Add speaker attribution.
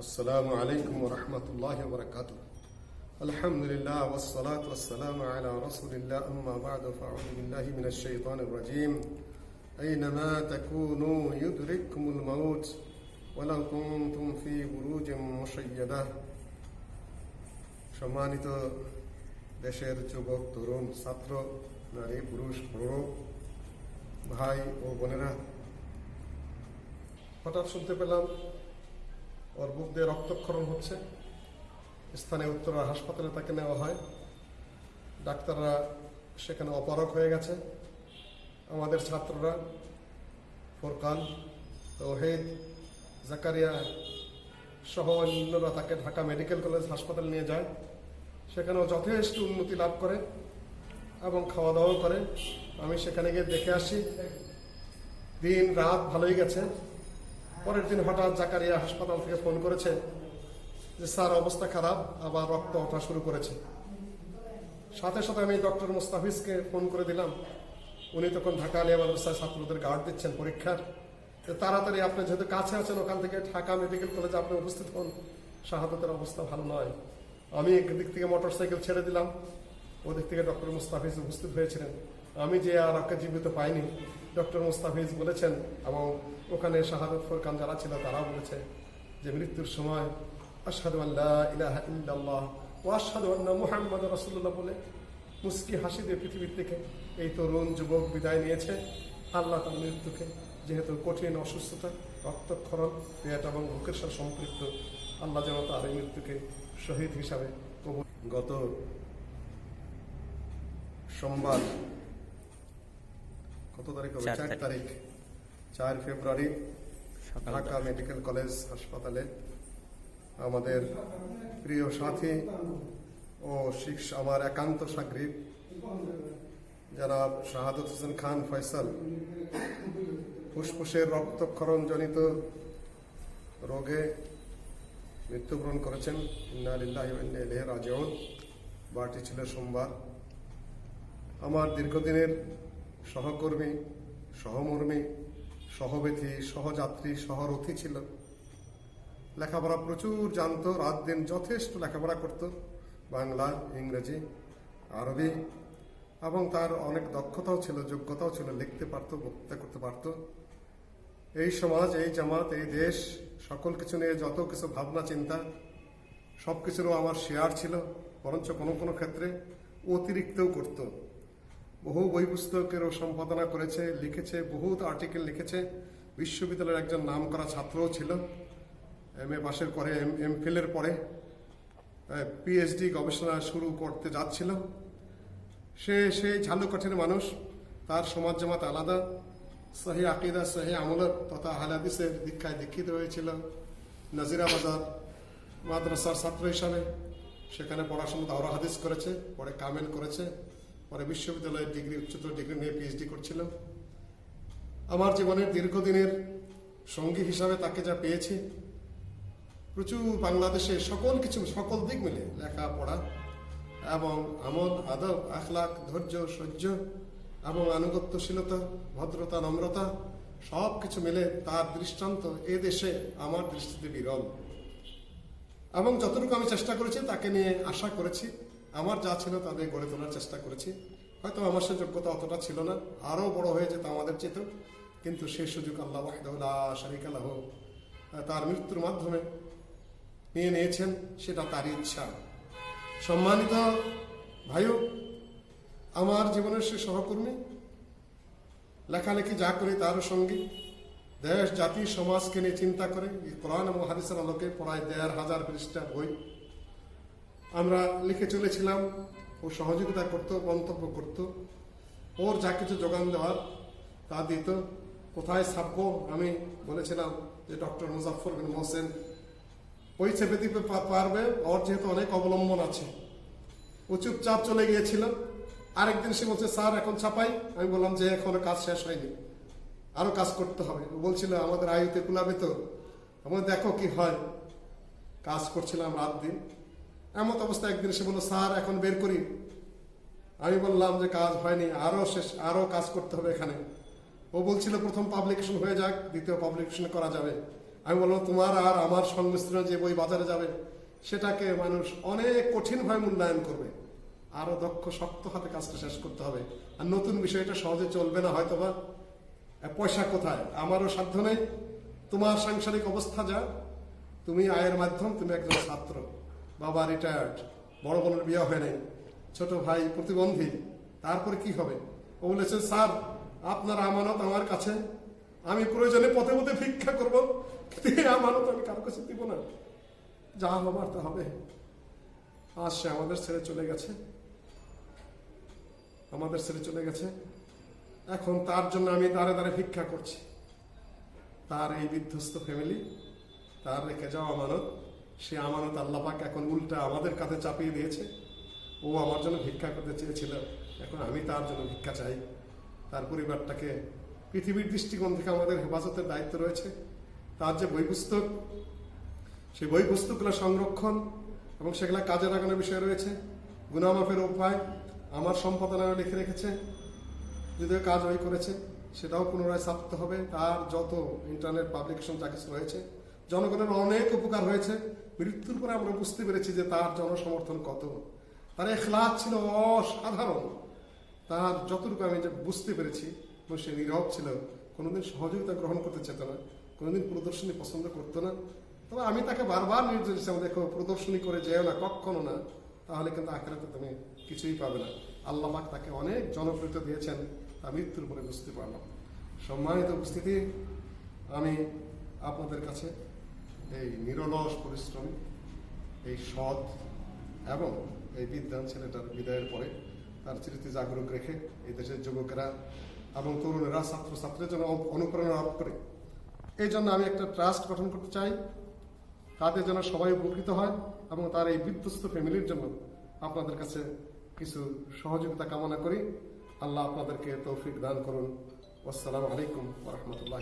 Speaker 1: السلام عليكم ورحمة الله وبركاته الحمد لله والصلاة والسلام على رسول الله أما بعد فأعوذ بالله من الشيطان الرجيم أينما تكونوا يدرككم الموت ولو كنتم في بروج مشيدة সম্মানিত দেশের যুবক তরুণ ছাত্র নারী পুরুষ বড় ভাই ও বোনেরা হঠাৎ শুনতে পেলাম ওর বুক দিয়ে রক্তক্ষরণ হচ্ছে। স্থানীয় উত্তরা হাসপাতালে তাকে নেওয়া হয়। ডাক্তাররা সেখানে অপারক হয়ে গেছে। আমাদের ছাত্ররা ফোরকান, তৌহিদ, জাকারিয়া সহ অন্যরা তাকে ঢাকা মেডিকেল কলেজ হাসপাতালে নিয়ে যায়। সেখানেও যথেষ্ট উন্নতি লাভ করে এবং খাওয়া দাওয়াও করে। আমি সেখানে গিয়ে দেখে আসি। দিন রাত ভালোই গেছে। পরের দিন হঠাৎ জাকারিয়া হাসপাতাল থেকে ফোন করেছে যে, স্যার, অবস্থা খারাপ, আবার রক্ত ওঠা শুরু করেছে। সাথে সাথে আমি ডক্টর মুস্তাফিজকে ফোন করে দিলাম। উনি তখন ঢাকা আলিয়া মাদ্রাসায় ছাত্রদের গার্ড দিচ্ছেন পরীক্ষার। তাড়াতাড়ি আপনি যেহেতু কাছে আছেন, ওখান থেকে ঢাকা মেডিকেল কলেজে আপনি উপস্থিত হন। শাহাদতের অবস্থা ভালো নয়। আমি একদিক থেকে মোটর সাইকেল ছেড়ে দিলাম। ওদিক থেকে ডক্টর মুস্তাফিজ উপস্থিত হয়েছিলেন। আমি যে আর ওকে জীবিত পাইনি ডক্টর মোস্তাফিজ বলেছেন এবং ওখানে শাহাদত ফোরকান যারা ছিল তারাও বলেছে যে মৃত্যুর সময় আশহাদু আল্লাহ ইলাহা ইল্লাল্লাহ ও আশহাদু আন্না মুহাম্মদ রাসূলুল্লাহ বলে মুস্কি হাসি দিয়ে পৃথিবীর থেকে এই তরুণ যুবক বিদায় নিয়েছে। আল্লাহ তার মৃত্যুকে যেহেতু কঠিন অসুস্থতা, রক্তক্ষরণ, পেট এবং বুকের সাথে সম্পৃক্ত, আল্লাহ যেন তার এই মৃত্যুকে শহীদ হিসাবে গত সোমবার কত তারিখ হবে?
Speaker 2: চার তারিখ।
Speaker 1: চার ফেব্রুয়ারি ঢাকা মেডিকেল কলেজ হাসপাতালে আমাদের প্রিয় সাথী ও শিক্ষ আমার একান্ত সাগরিক জনাব শাহাদত হোসেন খান ফয়সাল। ফুসফুসের রক্তক্ষরণ জনিত রোগে মৃত্যুবরণ করেছেন। ইন্নালিল্লাহ রাজিউন। বারটি ছিল সোমবার। আমার দীর্ঘদিনের সহকর্মী, সহমর্মী, সহবেথী, সহযাত্রী, সহরথী ছিল। লেখাপড়া প্রচুর জানতো, রাত দিন যথেষ্ট লেখাপড়া করত, বাংলা, ইংরেজি, আরবি, এবং তার অনেক দক্ষতাও ছিল, যোগ্যতাও ছিল, লিখতে পারতো, বক্তৃতা করতে পারতো। এই সমাজ, এই জামাত, এই দেশ, সকল কিছু নিয়ে যত কিছু ভাবনা, চিন্তা সব কিছুরও আমার শেয়ার ছিল, বরঞ্চ কোনো কোনো ক্ষেত্রে অতিরিক্তও করত। বহু বই পুস্তকেরও সম্পাদনা করেছে, লিখেছে, বহুত আর্টিকেল লিখেছে। বিশ্ববিদ্যালয়ের একজন নাম করা ছাত্রও ছিল। এম এ পাশের পরে, এম এম ফিলের পরে পিএইচডি গবেষণা শুরু করতে যাচ্ছিল। সে সেই ঝালুকাঠির মানুষ, তার সমাজ জামাত আলাদা। সহি আকিদা, সহি আমলত তথা হালাদিসের দীক্ষায় দীক্ষিত হয়েছিল নাজিরা বাজার মাদ্রাসার ছাত্র হিসাবে। সেখানে পড়াশোনা দাওরা হাদিস করেছে পরে কামেল করেছে। পরে বিশ্ববিদ্যালয়ের ডিগ্রি উচ্চতর ডিগ্রি নিয়ে পিএইচডি করছিল আমার জীবনের দীর্ঘদিনের সঙ্গী হিসাবে তাকে যা পেয়েছি, প্রচুর বাংলাদেশে সকল কিছু, সকল দিক মিলে, লেখাপড়া এবং আমল, আদব আখলাক ধৈর্য, সহ্য এবং আনুগত্যশীলতা, ভদ্রতা, নম্রতা সব কিছু মিলে তার দৃষ্টান্ত এ দেশে আমার দৃষ্টিতে বিরল। এবং যতটুকু আমি চেষ্টা করেছি, তাকে নিয়ে আশা করেছি। আমার যা ছিল তাদের গড়ে তোলার চেষ্টা করেছি। হয়তো আমার সে যোগ্যতা অতটা ছিল না, আরও বড় হয়ে যেত আমাদের চেত কিন্তু সেই সুযোগ আল্লাহ ওয়াহদাহুল্লাহ শারিক আল্লাহ তার মৃত্যুর মাধ্যমে নিয়ে নিয়েছেন, সেটা তার ইচ্ছা। সম্মানিত ভাইও, আমার জীবনের সে সহকর্মী, লেখালেখি যা করি তারও সঙ্গে দেশ, জাতি, সমাজকে নিয়ে চিন্তা করে কোরআন এবং হাদিসের আলোকে পড়ায় দেড় হাজার পৃষ্ঠা বই আমরা লিখে চলেছিলাম ও সহযোগিতা করত, মন্তব্য করত। ওর যা কিছু যোগান দেওয়ার, তা দিত। কোথায় ছাপবো আমি বলেছিলাম যে ডক্টর মুজাফর বিন মোহসেন ওই চেপে দিতে পারবে। ওর যেহেতু অনেক অবলম্বন আছে। ও চুপচাপ চলে গিয়েছিল। আরেকদিন সে বলছে, স্যার, এখন ছাপাই। আমি বললাম, যে এখনও কাজ শেষ হয়নি। আরও কাজ করতে হবে। ও বলছিল, আমাদের আয়ুতে কুলাবে তো? আমার দেখো কি হয়। কাজ করছিলাম রাত দিন। এমন অবস্থা একদিন সে বলল স্যার এখন বের করি। আমি বললাম যে কাজ হয়নি আরও শেষ আরও কাজ করতে হবে এখানে। ও বলছিল প্রথম পাবলিকেশন হয়ে যাক দ্বিতীয় পাবলিকেশন করা যাবে। আমি বললাম তোমার আর আমার সংমিশ্রণে যে বই বাজারে যাবে সেটাকে মানুষ অনেক কঠিনভাবে মূল্যায়ন করবে। আরও দক্ষ শক্ত হাতে কাজটা শেষ করতে হবে। আর নতুন বিষয়টা সহজে চলবে না হয়তোবা। আহ, পয়সা কোথায়? আমারও সাধ্য নেই। তোমার সাংসারিক অবস্থা যা। তুমি আয়ের মাধ্যম তুমি একজন ছাত্র। বাবা রিটায়ার্ড বড় বোনের বিয়ে হয় নাই ছোট ভাই প্রতিবন্ধী, তারপরে কি হবে? ও বলেছে, স্যার, আপনার আমানত আমার কাছে। আমি প্রয়োজনে পথে পথে ভিক্ষা করব আমানত আমি কারও কাছে দিব না। যা হবার তা হবে। আজ সে আমাদের ছেড়ে চলে গেছে। আমাদের ছেড়ে চলে গেছে। এখন তার জন্য আমি দাঁড়ে দাঁড়ে ভিক্ষা করছি। তার এই বিধ্বস্ত ফ্যামিলি তার রেখে যাওয়া আমানত সে আমানত আল্লাপাক এখন উল্টা আমাদের কাছে চাপিয়ে দিয়েছে। ও আমার জন্য ভিক্ষা করতে চেয়েছিল। এখন আমি তার জন্য ভিক্ষা চাই। তার পরিবারটাকে পৃথিবীর দৃষ্টিকোণ থেকে আমাদের হেফাজতের দায়িত্ব রয়েছে। তার যে বই পুস্তক সেই বই পুস্তকগুলো সংরক্ষণ এবং সেগুলো কাজে লাগানোর বিষয় রয়েছে। গুনামাফের উপায় আমার সম্পাদনায় লিখে রেখেছে। যদিও কাজ ওই করেছে, সেটাও পুনরায় ছাপতে হবে। তার যত ইন্টারনেট পাবলিকেশন যা কিছু রয়েছে, জনগণের অনেক উপকার হয়েছে। মৃত্যুর পরে আমরা বুঝতে পেরেছি যে তার জনসমর্থন কত। তার এখলাস ছিল অসাধারণ। তার যতটুকু আমি বুঝতে পেরেছি সে নীরব ছিল, কোনোদিন সহযোগিতা গ্রহণ করতে চেত না, কোনোদিন প্রদর্শনী পছন্দ করতো না। তবে আমি তাকে বারবার নির্দেশ দিয়েছিলাম দেখো, প্রদর্শনী করে যেও না কখনো না, তাহলে কিন্তু আখেরাতে তুমি কিছুই পাবে না। আল্লাহ তাকে অনেক জনপ্রিয়তা দিয়েছেন, তা মৃত্যুর পরে বুঝতে পারলাম। সম্মানিত উপস্থিতি, আমি আপনাদের কাছে এই নিরলস পরিশ্রমী, এই সৎ এবং এই বিদ্যান ছেলেটার বিদায়ের পরে তার স্মৃতি জাগরুক রেখে এই দেশের যুবকেরা এবং তরুণেরা, ছাত্রছাত্রীর জন্য অনুপ্রেরণা লাভ করে। এই জন্য আমি একটা ট্রাস্ট গঠন করতে চাই। তাদের যেন সবাই উপকৃত হয় এবং তার এই বিধ্বস্ত ফ্যামিলির জন্য আপনাদের কাছে কিছু সহযোগিতা কামনা করি। আল্লাহ আপনাদেরকে তৌফিক দান করুন। আসসালামু আলাইকুম রহমতুল্লাহ